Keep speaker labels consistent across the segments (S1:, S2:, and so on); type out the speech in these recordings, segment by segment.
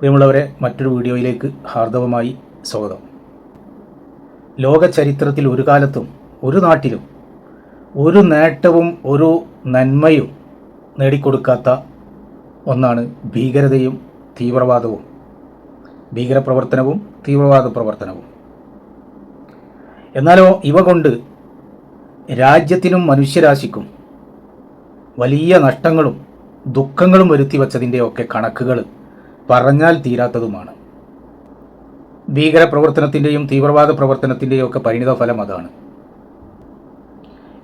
S1: പ്രിയമുള്ളവരെ മറ്റൊരു വീഡിയോയിലേക്ക് ഹാർദവമായി സ്വാഗതം. ലോക ചരിത്രത്തിൽ ഒരു കാലത്തും ഒരു നാട്ടിലും ഒരു നേട്ടവും ഒരു നന്മയും നേടിക്കൊടുക്കാത്ത ഒന്നാണ് ഭീകരതയും തീവ്രവാദവും. ഭീകരപ്രവർത്തനവും തീവ്രവാദ പ്രവർത്തനവും. എന്നാലോ ഇവ കൊണ്ട് രാജ്യത്തിനും മനുഷ്യരാശിക്കും വലിയ നഷ്ടങ്ങളും ദുഃഖങ്ങളും വരുത്തി വച്ചതിന്റെയൊക്കെ കണക്കുകൾ പറഞ്ഞാൽ തീരാത്തതുമാണ്. ഭീകരപ്രവർത്തനത്തിന്റെയും തീവ്രവാദ പ്രവർത്തനത്തിന്റെയും ഒക്കെ പരിണിത ഫലം അതാണ്.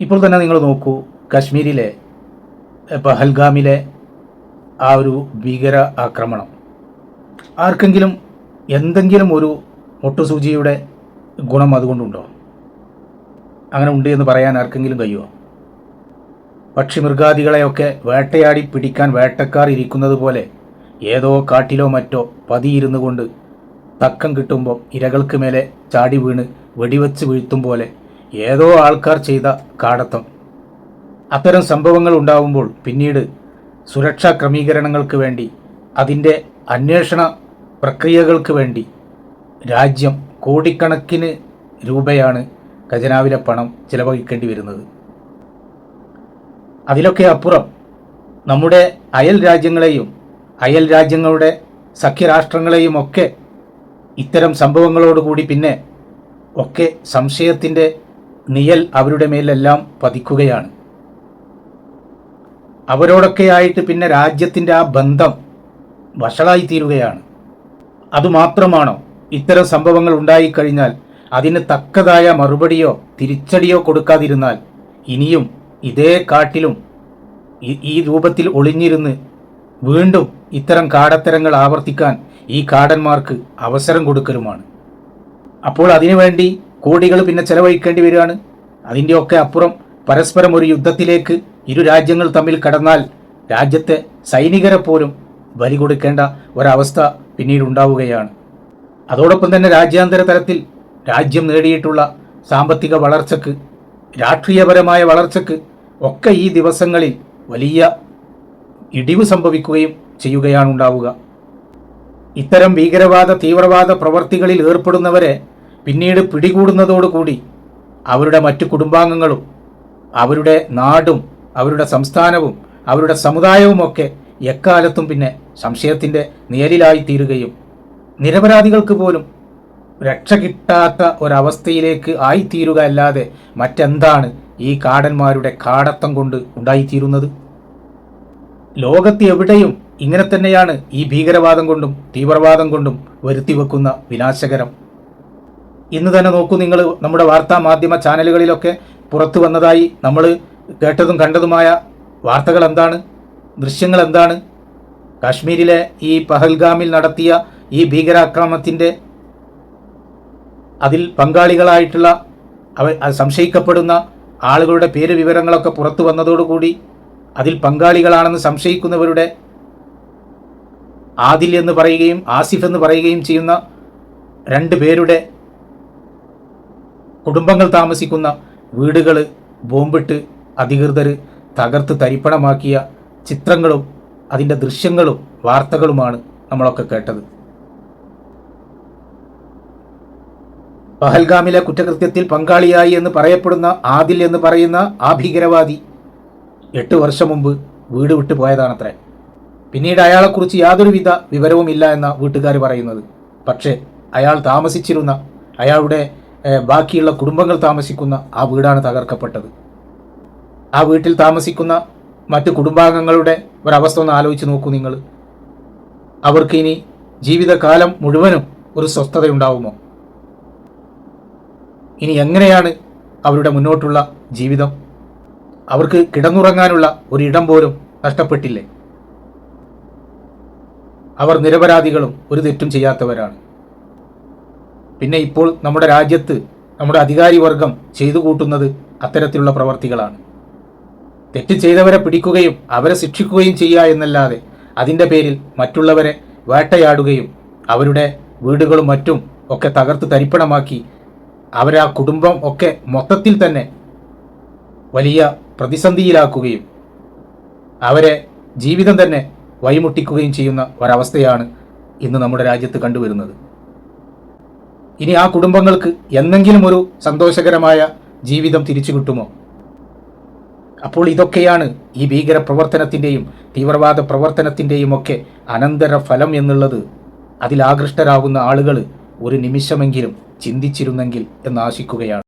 S1: ഇപ്പോൾ തന്നെ നിങ്ങൾ നോക്കൂ കശ്മീരിലെ ഹൽഗാമിലെ പഹൽഗാമിലെ ആ ഒരു ഭീകര ആക്രമണം. ആർക്കെങ്കിലും എന്തെങ്കിലും ഒരു മുട്ടുസൂചിയുടെ ഗുണം അതുകൊണ്ടുണ്ടോ? അങ്ങനെ ഉണ്ട് എന്ന് പറയാൻ ആർക്കെങ്കിലും കഴിയുമോ പക്ഷി മൃഗാദികളെയൊക്കെ വേട്ടയാടി പിടിക്കാൻ വേട്ടക്കാർ ഇരിക്കുന്നത് പോലെ ഏതോ കാട്ടിലോ മറ്റോ പതിയിരുന്നു കൊണ്ട് തക്കം കിട്ടുമ്പോൾ ഇരകൾക്ക് മേലെ ചാടി വീണ് വെടിവെച്ച് വീഴ്ത്തും പോലെ ഏതോ ആൾക്കാർ ചെയ്ത കാടത്തം. അത്തരം സംഭവങ്ങൾ ഉണ്ടാവുമ്പോൾ പിന്നീട് സുരക്ഷാ ക്രമീകരണങ്ങൾക്ക് വേണ്ടി അതിന്റെ അന്വേഷണ പ്രക്രിയകൾക്ക് വേണ്ടി രാജ്യം കോടിക്കണക്കിന് രൂപയാണ് ഖജനാവിലെ പണം ചിലവഴിക്കേണ്ടി വരുന്നത്. അതിലൊക്കെ അപ്പുറം നമ്മുടെ അയൽ രാജ്യങ്ങളെയും അയൽ രാജ്യങ്ങളുടെ സഖ്യരാഷ്ട്രങ്ങളെയും ഒക്കെ ഇത്തരം സംഭവങ്ങളോടുകൂടി പിന്നെ ഒക്കെ സംശയത്തിന്റെ നിയൽ അവരുടെ മേലെല്ലാം പതിക്കുകയാണ്. അവരോടൊക്കെയായിട്ട് പിന്നെ രാജ്യത്തിന്റെ ആ ബന്ധം വഷളായിത്തീരുകയാണ്. അതുമാത്രമാണോ ഇത്തരം സംഭവങ്ങൾ ഉണ്ടായിക്കഴിഞ്ഞാൽ അതിന് തക്കതായ മറുപടിയോ തിരിച്ചടിയോ കൊടുക്കാതിരുന്നാൽ ഇനിയും ഇതേ കാട്ടിലും ഈ രൂപത്തിൽ ഒളിഞ്ഞിരുന്ന് വീണ്ടും ഇത്തരം കാടത്തരങ്ങൾ ആവർത്തിക്കാൻ ഈ കാടന്മാർക്ക് അവസരം കൊടുക്കലുമാണ്. അപ്പോൾ അതിനുവേണ്ടി കോടികൾ പിന്നെ ചെലവഴിക്കേണ്ടി വരികയാണ്. അതിന്റെയൊക്കെ അപ്പുറം പരസ്പരം ഒരു യുദ്ധത്തിലേക്ക് ഇരു രാജ്യങ്ങൾ തമ്മിൽ കടന്നാൽ രാജ്യത്തെ സൈനികരെ പോലും ബലി കൊടുക്കേണ്ട ഒരവസ്ഥ പിന്നീട് ഉണ്ടാവുകയാണ്. അതോടൊപ്പം തന്നെ രാജ്യാന്തര തലത്തിൽ രാജ്യം നേടിയിട്ടുള്ള സാമ്പത്തിക വളർച്ചക്ക് രാഷ്ട്രീയപരമായ വളർച്ചക്ക് ഒക്കെ ഈ ദിവസങ്ങളിൽ വലിയ ഇടിവ് സംഭവിക്കുകയും ചെയ്യുകയാണ് ഉണ്ടാവുക ഇത്തരം ഭീകരവാദ തീവ്രവാദ പ്രവർത്തികളിൽ ഏർപ്പെടുന്നവരെ പിന്നീട് പിടികൂടുന്നതോടുകൂടി അവരുടെ മറ്റു കുടുംബാംഗങ്ങളും അവരുടെ നാടും അവരുടെ സംസ്ഥാനവും അവരുടെ സമുദായവുമൊക്കെ എക്കാലത്തും പിന്നെ സംശയത്തിന്റെ നേരിലായി തീരുകയും നിരപരാധികൾക്ക് പോലും രക്ഷ കിട്ടാത്ത ഒരവസ്ഥയിലേക്ക് ആയിത്തീരുക അല്ലാതെ മറ്റെന്താണ് ഈ കാടന്മാരുടെ കാടത്തം കൊണ്ട് ഉണ്ടായിത്തീരുന്നത്? ലോകത്ത് എവിടെയും ഇങ്ങനെ തന്നെയാണ് ഈ ഭീകരവാദം കൊണ്ടും തീവ്രവാദം കൊണ്ടും വരുത്തിവെക്കുന്ന വിനാശകരം. ഇന്ന് തന്നെ നോക്കൂ നിങ്ങൾ നമ്മുടെ വാർത്താ മാധ്യമ ചാനലുകളിലൊക്കെ പുറത്തു വന്നതായി നമ്മൾ കേട്ടതും കണ്ടതുമായ വാർത്തകൾ എന്താണ്? ദൃശ്യങ്ങൾ എന്താണ്? കാശ്മീരിലെ ഈ പഹൽഗാമിൽ നടത്തിയ ഈ ഭീകരാക്രമണത്തിന്റെ അതിൽ പങ്കാളികളായിട്ടുള്ള അവ സംശയിക്കപ്പെടുന്ന ആളുകളുടെ പേര് വിവരങ്ങളൊക്കെ പുറത്തു വന്നതോടുകൂടി അതിൽ പങ്കാളികളാണെന്ന് സംശയിക്കുന്നവരുടെ ആദിൽ എന്ന് പറയുകയും ആസിഫ് എന്ന് പറയുകയും ചെയ്യുന്ന രണ്ട് പേരുടെ കുടുംബങ്ങൾ താമസിക്കുന്ന വീടുകൾ ബോംബിട്ട് അധികൃതർ തകർത്ത് തരിപ്പണമാക്കിയ ചിത്രങ്ങളും അതിന്റെ ദൃശ്യങ്ങളും വാർത്തകളുമാണ് നമ്മളൊക്കെ കേട്ടത്. പഹൽഗാമിലെ കുറ്റകൃത്യത്തിൽ പങ്കാളിയായി എന്ന് പറയപ്പെടുന്ന ആദിൽ എന്ന് പറയുന്ന ആ ഭീകരവാദി എട്ട് വർഷം മുമ്പ് വീട് വിട്ടു പോയതാണത്രേ. പിന്നീട് അയാളെക്കുറിച്ച് യാതൊരുവിധ വിവരവുമില്ല എന്ന വീട്ടുകാർ പറയുന്നത്. പക്ഷേ അയാൾ താമസിച്ചിരുന്ന അയാളുടെ ബാക്കിയുള്ള കുടുംബങ്ങൾ താമസിക്കുന്ന ആ വീടാണ് തകർക്കപ്പെട്ടത്. ആ വീട്ടിൽ താമസിക്കുന്ന മറ്റ് കുടുംബാംഗങ്ങളുടെ ഒരവസ്ഥ ഒന്ന് ആലോചിച്ച് നോക്കൂ നിങ്ങൾ അവർക്ക് ഇനി ജീവിതകാലം മുഴുവനും ഒരു സ്വസ്ഥതയുണ്ടാവുമോ? ഇനി എങ്ങനെയാണ് അവരുടെ മുന്നോട്ടുള്ള ജീവിതം? അവർക്ക് കിടന്നുറങ്ങാനുള്ള ഒരു ഇടം പോലും നഷ്ടപ്പെട്ടില്ലേ? അവർ നിരപരാധികളും ഒരു തെറ്റും ചെയ്യാത്തവരാണ്. പിന്നെ ഇപ്പോൾ നമ്മുടെ രാജ്യത്ത് നമ്മുടെ അധികാരി വർഗം ചെയ്തു കൂട്ടുന്നത് അത്തരത്തിലുള്ള പ്രവർത്തികളാണ്. തെറ്റ് ചെയ്തവരെ പിടിക്കുകയും അവരെ ശിക്ഷിക്കുകയും ചെയ്യുക എന്നല്ലാതെ അതിന്റെ പേരിൽ മറ്റുള്ളവരെ വേട്ടയാടുകയും അവരുടെ വീടുകളും മറ്റും ഒക്കെ തകർത്ത് തരിപ്പണമാക്കി അവരാ കുടുംബം ഒക്കെ മൊത്തത്തിൽ തന്നെ വലിയ പ്രതിസന്ധിയിലാക്കുകയും അവരെ ജീവിതം തന്നെ വഴിമുട്ടിക്കുകയും ചെയ്യുന്ന ഒരവസ്ഥയാണ് ഇന്ന് നമ്മുടെ രാജ്യത്ത് കണ്ടുവരുന്നത്. ഇനി ആ കുടുംബങ്ങൾക്ക് എന്നെങ്കിലും ഒരു സന്തോഷകരമായ ജീവിതം തിരിച്ചു കിട്ടുമോ? അപ്പോൾ ഇതൊക്കെയാണ് ഈ ഭീകര പ്രവർത്തനത്തിന്റെയും തീവ്രവാദ പ്രവർത്തനത്തിന്റെയും ഒക്കെ അനന്തര ഫലം എന്നുള്ളത് അതിലാകൃഷ്ടരാകുന്ന ആളുകൾ ഒരു നിമിഷമെങ്കിലും ചിന്തിച്ചിരുന്നെങ്കിൽ എന്ന് ആശിക്കുകയാണ്.